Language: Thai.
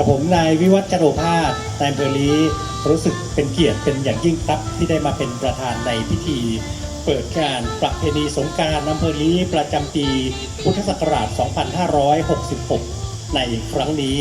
กับผมนายวิวัฒน์จโรภาสนายอำเภอลีรู้สึกเป็นเกียรติเป็นอย่างยิ่งครับที่ได้มาเป็นประธานในพิธี เปิดการประเพณีสงการอำเภอลีประจำปีพุทธศักราช 2566 ในครั้งนี้